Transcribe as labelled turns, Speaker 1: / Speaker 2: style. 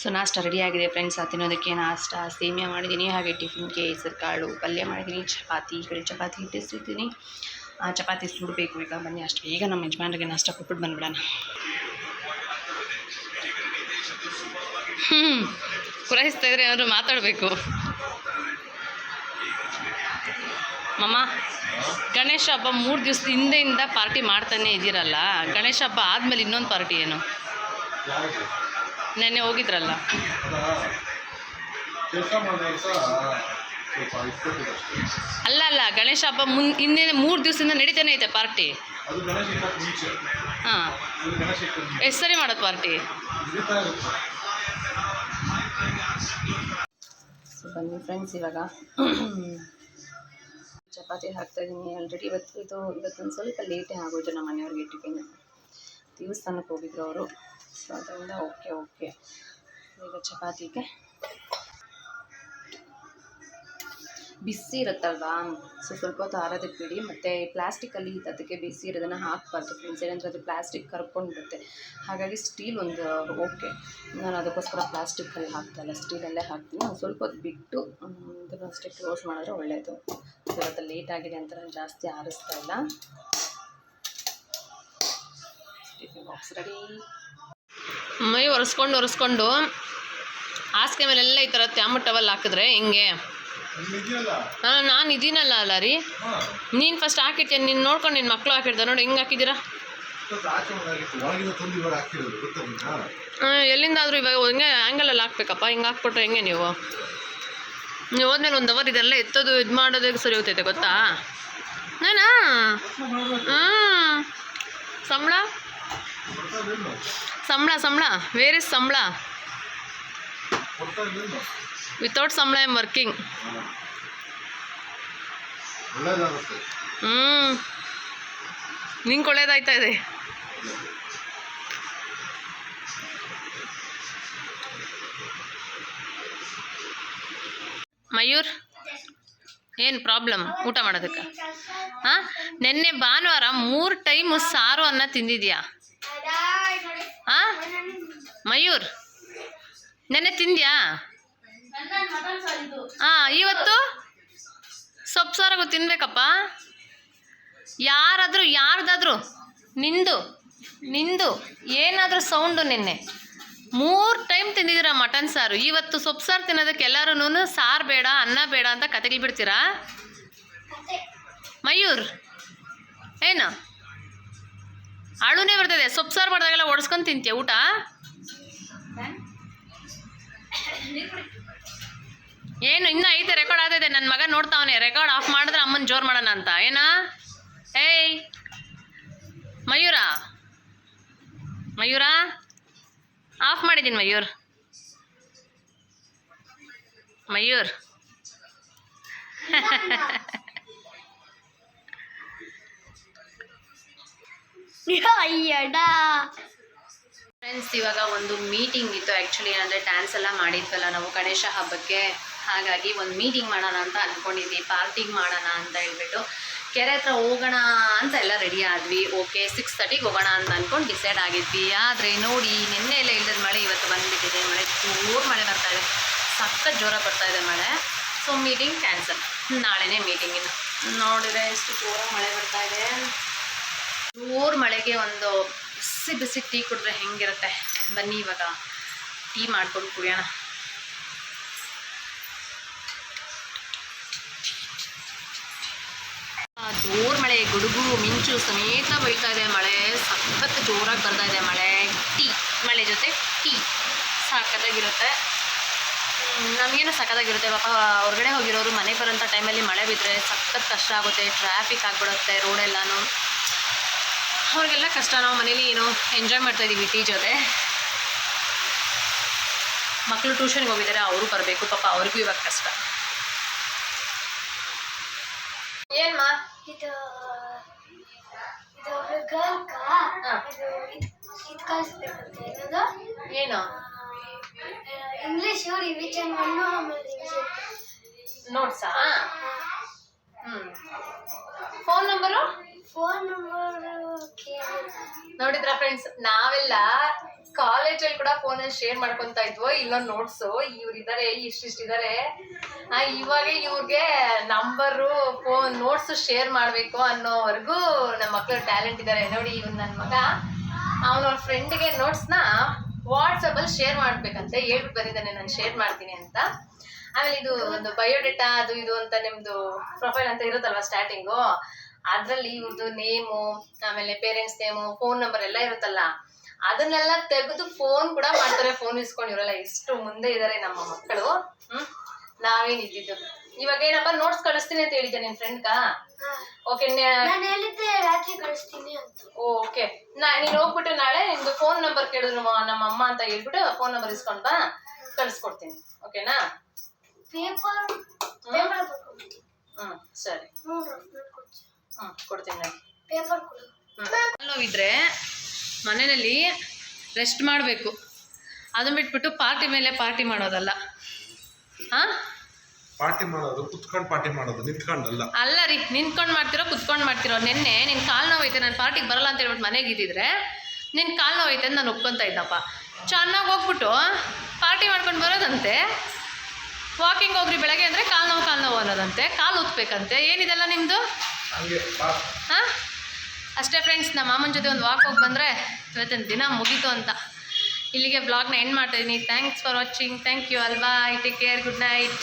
Speaker 1: So ನಾಷ್ಟ ರೆಡಿಯಾಗಿದೆ friends ತಿನ್ನೋದಕ್ಕೆ ನಾಷ್ಟ, ಸೇಮಿಯಾ ಮಾಡಿದ್ದೀನಿ. ಹಾಗೆ ಟಿಫಿನ್ಗೆ ಹೆಸರು ಕಾಳು, ಪಲ್ಯ ಮಾಡಿದ್ದೀನಿ. ಚಪಾತಿ, ಈ ಕಡೆ ಚಪಾತಿ ಹಿಟ್ಟಿಸ್ತಿದ್ದೀನಿ ಆ, ಚಪಾತಿ ಸುಡಬೇಕು ಈಗ. ಬನ್ನಿ ಅಷ್ಟು. ಈಗ ನಮ್ಮ ಯಜಮಾನ್ರಿಗೆ ನಾಷ್ಟ ಕೊಟ್ಬಿಟ್ಟು ಬಂದ್ಬಿಡೋಣ. ಹ್ಞೂ ಪುರಾಯಿಸ್ತಾ ಇದ್ರೆ ಏನಾದರೂ ಮಾತಾಡಬೇಕು. ಮಮ್ಮ, ಗಣೇಶ ಹಬ್ಬ ಮೂರು ದಿವಸದ ಹಿಂದೆಯಿಂದ ಪಾರ್ಟಿ ಮಾಡ್ತಾನೆ ಇದ್ದೀರಲ್ಲ? ಗಣೇಶ ಹಬ್ಬ ಆದಮೇಲೆ ಇನ್ನೊಂದು ಪಾರ್ಟಿ ಏನು? ನೆನ್ನೆ ಹೋಗಿದ್ರಲ್ಲ. ಅಲ್ಲ ಅಲ್ಲ ಗಣೇಶ ಹಬ್ಬ ಮುನ್ ಹಿಂದಿನ ಮೂರು ದಿವಸದಿಂದ ನಡೀತಾನೆ ಐತೆ ಪಾರ್ಟಿ. ಹಾಂ. ಎಷ್ಟು ಸರಿ ಮಾಡೋದು ಪಾರ್ಟಿ? ಬನ್ನಿ ಫ್ರೆಂಡ್ಸ್ ಇವಾಗ. ಚಪಾತಿ ಹಾಕ್ತಾ ಇದ್ದೀನಿ ಆಲ್ರೆಡಿ ಇವತ್ತು ಇದು ಇವತ್ತೊಂದು ಸ್ವಲ್ಪ ಲೇಟೇ ಆಗೋದು ನಮ್ಮ ಮನೆಯವ್ರಿಗೆ ಟಿಫಿನ್ ದೇವಸ್ಥಾನಕ್ಕೆ ಹೋಗಿದ್ರು ಅವರು. ಅದರಿಂದ ಓಕೆ ಓಕೆ. ಈಗ ಚಪಾತಿಗೆ ಬಿಸಿ ಇರುತ್ತಲ್ವಾ? ಸೊ ಸ್ವಲ್ಪ ಹೊತ್ತು ಆರೋದಕ್ಕೆ ಬಿಡಿ. ಮತ್ತು ಪ್ಲಾಸ್ಟಿಕಲ್ಲಿ ಅದಕ್ಕೆ ಬಿಸಿ ಇರೋದನ್ನು ಹಾಕಬಾರ್ದು ಫ್ರೆಂಡ್ಸ್ ಏನಂದರೆ ಅದು ಪ್ಲಾಸ್ಟಿಕ್ ಕರ್ಕೊಂಡು ಬಿಡುತ್ತೆ ಹಾಗಾಗಿ ಸ್ಟೀಲ್ ಒಂದು, ಓಕೆ. ನಾನು ಅದಕ್ಕೋಸ್ಕರ ಪ್ಲಾಸ್ಟಿಕ್ಕಲ್ಲಿ ಹಾಕ್ತಾಯಿಲ್ಲ ಸ್ಟೀಲಲ್ಲೇ ಹಾಕ್ತೀನಿ. ಸ್ವಲ್ಪ ಹೊತ್ತು ಬಿಟ್ಟು ಅಷ್ಟೇ ಕ್ಲೋಸ್ ಮಾಡಿದ್ರೆ ಒಳ್ಳೆಯದು ಇವತ್ತು ಲೇಟ್ ಆಗಿದೆ ಅಂತ ನಾನು ಜಾಸ್ತಿ ಆರಿಸ್ತಾ ಇಲ್ಲ. ಟಿಫಿನ್ ಬಾಕ್ಸ್ ರೆಡಿ ಮೈ ಒರೆಸ್ಕೊಂಡು ಒರೆಸ್ಕೊಂಡು ಹಾಸಿಗೆ ಮೇಲೆಲ್ಲ ಈ ಥರ ತ್ಯಾಮು ಟವಲ್ ಹಾಕಿದ್ರೆ ಹಿಂಗೆ? ಹಾಂ ನಾನು ಇದೀನಲ್ಲ ಅಲ್ಲ ರೀ. ನೀನು ಫಸ್ಟ್ ಹಾಕಿರ್ತೀಯ ನೀನು ನೋಡ್ಕೊಂಡು ನಿನ್ನ ಮಕ್ಕಳು ಹಾಕಿರ್ತಾರೆ ನೋಡಿ ಹೆಂಗೆ ಹಾಕಿದ್ದೀರಾ? ಆ, ಎಲ್ಲಿಂದಾದರೂ ಇವಾಗ ಹಿಂಗೆ ಆ್ಯಂಗಲಲ್ಲಿ ಹಾಕ್ಬೇಕಪ್ಪ. ಹಿಂಗೆ ಹಾಕ್ಬಿಟ್ರೆ ಹೆಂಗೆ ನೀವು? ನೀವು ಹೋದ್ಮೇಲೆ ಒಂದು ಅವರ್ ಇದೆಲ್ಲ ಎತ್ತೋದು ಇದು ಮಾಡೋದಕ್ಕೆ ಸರಿ ಹೋಗ್ತೈತೆ ಗೊತ್ತಾ? ನಾನಾ? ಹಾಂ ಸಂಬಳ? ಸಂಬಳ ಸಂಬಳ. ವೇರ್ ಇಸ್ ಸಂಬಳ? ವಿತೌಟ್ ಸಂಬಳ ಎಂ ವರ್ಕಿಂಗ್
Speaker 2: ಒಳ್ಳೇದಾಗುತ್ತೆ.
Speaker 1: ಹ್ಞೂ ನಿಂಗೆ ಒಳ್ಳೇದಾಯ್ತಾ ಇದೆ? ಮಯೂರ್ ಏನು ಪ್ರಾಬ್ಲಮ್ ಊಟ ಮಾಡೋದಕ್ಕೆ? ಹಾಂ? ನಿನ್ನೆ ಭಾನುವಾರ ಮೂರು ಟೈಮು ಸಾರು ಅನ್ನ ತಿಂದಿದ್ಯಾ? ಮಯೂರ್, ನೆನ್ನೆ ತಿಂದ್ಯಾ? ಹಾಂ ಇವತ್ತು? ಸೊಪ್ಪು ಸಾರಾಗು ತಿನ್ಬೇಕಪ್ಪ. ಯಾರಾದರೂ, ಯಾರ್ದಾದ್ರೂ, ನಿಂದು ನಿಂದು, ಏನಾದರೂ ಸೌಂಡು ನಿನ್ನೆ. ಮೂರು ಟೈಮ್ ತಿಂದಿದ್ದೀರ ಮಟನ್ ಸಾರು. ಇವತ್ತು ಸೊಪ್ಪು ಸಾರು ತಿನ್ನೋದಕ್ಕೆ ಎಲ್ಲರೂ ಸಾರು ಬೇಡ, ಅನ್ನ ಬೇಡ ಅಂತ ಕತೆಗಳು ಬಿಡ್ತೀರಾ? ಮಯೂರ್, ಏನು? ಅಳುನೇ ಬರ್ತದೆ, ಸೊಪ್ಪು ಸಾರು ಮಾಡಿದಾಗೆಲ್ಲ ಒಡ್ಸ್ಕೊಂಡು ತಿಂತೀಯ ಊಟ? ಏನು, ಇನ್ನೂ ಐತೆ ರೆಕಾರ್ಡ್ ಆಗ್ತೈತೆ ನನ್ನ ಮಗ ನೋಡ್ತಾವನೆ. ರೆಕಾರ್ಡ್ ಆಫ್ ಮಾಡಿದ್ರೆ ಅಮ್ಮನ ಜೋರು ಮಾಡೋಣ ಅಂತ. ಏನಾ? ಏಯ್! ಮಯೂರ? ಮಯೂರ? ಆಫ್ ಮಾಡಿದ್ದೀನಿ ಮಯೂರ್. ಮಯೂರ್.
Speaker 3: ಅಯ್ಯಡ!
Speaker 1: ಫ್ರೆಂಡ್ಸ್ ಇವಾಗ ಒಂದು ಮೀಟಿಂಗ್ ಇತ್ತು ಆ್ಯಕ್ಚುಲಿ ಏನಂದರೆ ಡ್ಯಾನ್ಸ್ ಎಲ್ಲ ಮಾಡಿದ್ವಲ್ಲ ನಾವು ಗಣೇಶ ಹಬ್ಬಕ್ಕೆ. ಹಾಗಾಗಿ ಒಂದು ಮೀಟಿಂಗ್ ಮಾಡೋಣ ಅಂತ ಅಂದ್ಕೊಂಡಿದ್ವಿ ಪಾರ್ಟಿಗೆ ಮಾಡೋಣ ಅಂತ ಹೇಳ್ಬಿಟ್ಟು. ಕೆರೆ ಹತ್ರ ಹೋಗೋಣ ಅಂತ ಎಲ್ಲ ರೆಡಿ ಆದ್ವಿ. ಓಕೆ ಸಿಕ್ಸ್ ತರ್ಟಿಗೆ ಹೋಗೋಣ ಅಂತ ಅಂದ್ಕೊಂಡು ಡಿಸೈಡ್ ಆಗಿದ್ವಿ. ಆದರೆ ನೋಡಿ, ನಿನ್ನೆ ಎಲ್ಲ ಇಲ್ಲದ ಮಳೆ, ಇವತ್ತು ಬಂದುಬಿಟ್ಟಿದೆ ಮಳೆ. ಜೋರು ಮಳೆ ಬರ್ತಾ ಇದೆ. ಸಖತ್ ಜೋರ ಬರ್ತಾ ಇದೆ ಮಳೆ. ಸೊ ಮೀಟಿಂಗ್ ಕ್ಯಾನ್ಸಲ್ ನಾಳೆನೇ ಮೀಟಿಂಗ್ ಇನ್ನು. ನೋಡಿದ್ರೆ ಎಷ್ಟು ಜೋರಾಗಿ ಮಳೆ ಬರ್ತಾ ಇದೆ. ಜೋರು ಮಳೆಗೆ ಒಂದು ಬಿಸಿ ಬಿಸಿ ಟೀ ಕುಡಿದ್ರೆ ಹೆಂಗಿರುತ್ತೆ? ಬನ್ನಿ ಇವಾಗ. ಟೀ ಮಾಡ್ಕೊಂಡು ಕುಡಿಯೋಣ. ಜೋರ್ ಮಳೆ, ಗುಡುಗು, ಮಿಂಚು ಸಮೇತ ಬೀಳ್ತಾ ಇದೆ ಮಳೆ. ಸಖತ್ ಜೋರಾಗಿ ಬರ್ತಾ ಇದೆ ಮಳೆ. ಟೀ, ಮಳೆ ಜೊತೆ ಟೀ ಸಖತ್ತಾಗಿರುತ್ತೆ. ನಮಗೇನು ಸಖತ್ತಾಗಿರುತ್ತೆ. ಪಾಪ ಹೊರಗಡೆ ಹೋಗಿರೋರು ಮನೆ ಬರೋಂಥ ಟೈಮಲ್ಲಿ ಮಳೆ ಬಿದ್ದರೆ ಸಖತ್ ಕಷ್ಟ ಆಗುತ್ತೆ. ಟ್ರಾಫಿಕ್ ಆಗಿಬಿಡುತ್ತೆ ರೋಡೆಲ್ಲನೂ. ಅವ್ರಿಗೆಲ್ಲ ಕಷ್ಟ ನಾವು ಮನೇಲಿ ಏನೋ ಎಂಜಾಯ್ ಮಾಡ್ತಾ ಇದ್ದೀವಿ ಟೀ ಜೊತೆ. ಮಕ್ಕಳು ಟ್ಯೂಷನ್ಗೆ ಹೋಗಿದ್ದಾರೆ ಅವರು ಬರಬೇಕು ಪಾಪ ಅವ್ರಿಗೂ ಇವಾಗ ಕಷ್ಟ. ಏನ್ಮಾ?
Speaker 3: ಇದು
Speaker 1: ಏನು?
Speaker 3: ಇಂಗ್ಲೀಷು
Speaker 1: ನೋಟ್ಸಾ ಫೋನ್ ನಂಬರು
Speaker 3: ಫೋನ್ ನಂಬರ್
Speaker 1: ನೋಡಿದ್ರ ಫ್ರೆಂಡ್ಸ್ ನಾವೆಲ್ಲ ಕಾಲೇಜ್ ಅಲ್ಲಿ ಕೂಡ ಫೋನಲ್ಲಿ ಶೇರ್ ಮಾಡ್ಕೊಂತ ಇದ್ವು ಇಲ್ಲೊಂದ್ ನೋಟ್ಸ್ ಇವ್ರು ಇದಾರೆ, ಇಷ್ಟಿಷ್ಟ ಆ, ಇವಾಗ ಇವ್ರಿಗೆ ನಂಬರು ಫೋನ್ ನೋಟ್ಸ್ ಶೇರ್ ಮಾಡ್ಬೇಕು ಅನ್ನೋವರೆಗೂ ನಮ್ಮ ಮಕ್ಳು ಟ್ಯಾಲೆಂಟ್ ಇದಾರೆ. ನೋಡಿ ಇವ್ ನನ್ನ ಮಗ. ಅವನವ್ರ ಫ್ರೆಂಡ್ಗೆ ನೋಟ್ಸ್ನ ವಾಟ್ಸಪ್ಪಲ್ಲಿ ಶೇರ್ ಮಾಡ್ಬೇಕಂತ. ಹೇಳ್ಬಿಟ್ಟು ಬಂದಿದ್ದಾನೆ, ನಾನು ಶೇರ್ ಮಾಡ್ತೀನಿ ಅಂತ. ಆಮೇಲೆ ಇದು ಒಂದು ಬಯೋಡೇಟಾ ಅದು ಇದು ಅಂತ ನಿಮ್ದು ಪ್ರೊಫೈಲ್ ಅಂತ ಇರುತ್ತಲ್ವಾ ಸ್ಟಾರ್ಟಿಂಗು ಅದ್ರಲ್ಲಿ ಇವ್ರದ್ದು ನೇಮು ಆಮೇಲೆ ಪೇರೆಂಟ್ಸ್ ನೇಮು ಫೋನ್ ನಂಬರ್ ಎಲ್ಲ ಇರುತ್ತಲ್ಲ ಅದನ್ನೆಲ್ಲ ತೆಗೆದು ಫೋನ್ ಕೂಡ ಮಾಡ್ತಾರೆ ಫೋನ್ ಇಸ್ಕೊಂಡು ಇವರೆಲ್ಲ ಎಷ್ಟು ಮುಂದೆ ಇದ್ದಾರೆ ನಮ್ಮ ಮಕ್ಕಳು. ಹ್ಮ್? ನಾವೇನ್ ಇದ್ದಿದ್ದು? ಇವಾಗ ಏನಪ್ಪ ನೋಟ್ಸ್ ಕಳಿಸ್ತೀನಿ ಅಂತ ಹೇಳಿದ್ದೆ ನಿನ್ ಓಕೆ
Speaker 3: ರಾತ್ರಿ ಕಳಿಸ್ತೀನಿ ಅಂತ.
Speaker 1: ಓಕೆ ನಾ ನೀನು ಹೋಗ್ಬಿಟ್ಟು ನಾಳೆ ನಿಮ್ದು ಫೋನ್ ನಂಬರ್ ಕೇಳಿದ್ರು ನಮ್ಮ ಅಮ್ಮ ಅಂತ ಹೇಳ್ಬಿಟ್ಟು ಫೋನ್ ನಂಬರ್ ಇಸ್ಕೊಂಡ್ ಬಾ ಕಳಿಸ್ಕೊಡ್ತೀನಿ. ಓಕೆನಾ ಹ್ಮ್? ಸರಿ.
Speaker 3: ನಾನು ಕೊಡ್ತೀನಿ
Speaker 1: ನಾನು. ನೋವಿದ್ರೆ ಮನೆಯಲ್ಲಿ ರೆಸ್ಟ್ ಮಾಡಬೇಕು. ಅದನ್ನ ಬಿಟ್ಬಿಟ್ಟು ಪಾರ್ಟಿ ಮೇಲೆ ಪಾರ್ಟಿ ಮಾಡೋದಲ್ಲ. ಹಾಂ?
Speaker 2: ಪಾರ್ಟಿ ಮಾಡೋದು ಕುತ್ಕೊಂಡು ಪಾರ್ಟಿ ಮಾಡೋದು ನಿಂತ್ಕೊಂಡಲ್ಲ.
Speaker 1: ಅಲ್ಲ ರೀ ನಿಂತ್ಕೊಂಡು ಮಾಡ್ತಿರೋ ಕುತ್ಕೊಂಡು ಮಾಡ್ತಿರೋ. ನಿನ್ನೆ ನಿನ್ನ ಕಾಲು ನೋವೈತೆ ನಾನು ಪಾರ್ಟಿಗೆ ಬರಲ್ಲ ಅಂತ ಹೇಳ್ಬಿಟ್ಟು ಮನೆಗೆ ಇದ್ದಿದ್ರೆ ನಿನ್ನ ಕಾಲು ನೋವೈತೆ ಅಂತ ನಾನು ಒಪ್ಕೊತಾ ಇದ್ದಪ್ಪ. ಚೆನ್ನಾಗಿ ಹೋಗ್ಬಿಟ್ಟು ಪಾರ್ಟಿ ಮಾಡ್ಕೊಂಡು ಬರೋದಂತೆ. ವಾಕಿಂಗ್ ಹೋಗ್ರಿ ಬೆಳಗ್ಗೆ ಅಂದರೆ ಕಾಲು ನೋವು ಕಾಲು ನೋವು ಅನ್ನೋದಂತೆ. ಕಾಲು ಉತ್ಬೇಕಂತೆ ಏನಿದೆಲ್ಲ ನಿಮ್ಮದು ಹಾಂ? ಅಷ್ಟೇ ಫ್ರೆಂಡ್ಸ್ ನಮ್ಮ ಮಾಮನ ಜೊತೆ ಒಂದು ವಾಕ್ ಹೋಗಿ ಬಂದರೆ ಇವತ್ತಿನ ದಿನ ಮುಗೀತು ಅಂತ. ಇಲ್ಲಿಗೆ ಬ್ಲಾಗ್ನ ಎಂಡ್ ಮಾಡ್ತಾಯಿದ್ದೀನಿ thanks for watching thank you ಅಲ್ವಾ I take care good night